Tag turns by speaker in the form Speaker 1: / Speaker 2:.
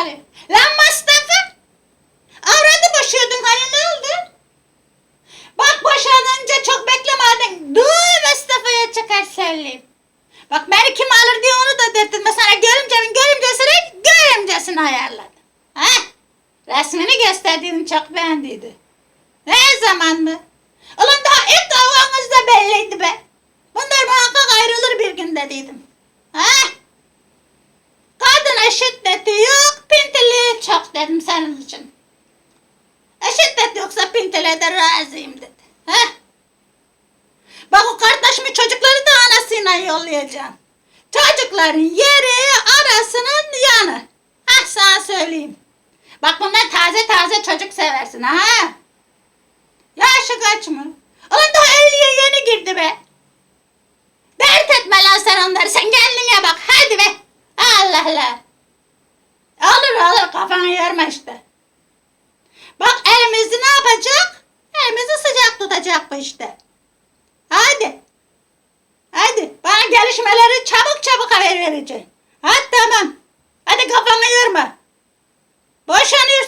Speaker 1: hali. Lan Mustafa. Avradı boşuyordun hani ne oldu? Bak boşanınca çok beklemedin. Dur Mustafa'ya çıkar söyleyeyim. Bak beni kim alır diye onu da dedim. Mesela görümcemin görümcesini görümcesini ayarladı. Ha? Resmini gösterdiğini çok beğendiydi. Ne zaman mı? Ulan daha ilk davanızda belliydi be. Bunlar muhakkak ayrılır bir gün dediydim. Ha? Kadına şiddeti yok, yoksa pintiliğe de razıyım dedi. Ha? Bak o kardeşimin çocukları da anasıyla yollayacağım. Çocukların yeri anasının yanı. Hah sana söyleyeyim. Bak bunlar taze taze çocuk seversin ha. Yaşı kaç mı? Ulan daha 50'ye yeni girdi be. Dert etme lan sen onları. Sen kendine bak. Hadi be. Allah Allah. Olur olur kafanı yorma işte yapacak? Elimizi sıcak tutacak bu işte. Hadi. Hadi. Bana gelişmeleri çabuk çabuk haber vereceksin. Hadi tamam. Hadi kafanı yorma. Boşanıyor.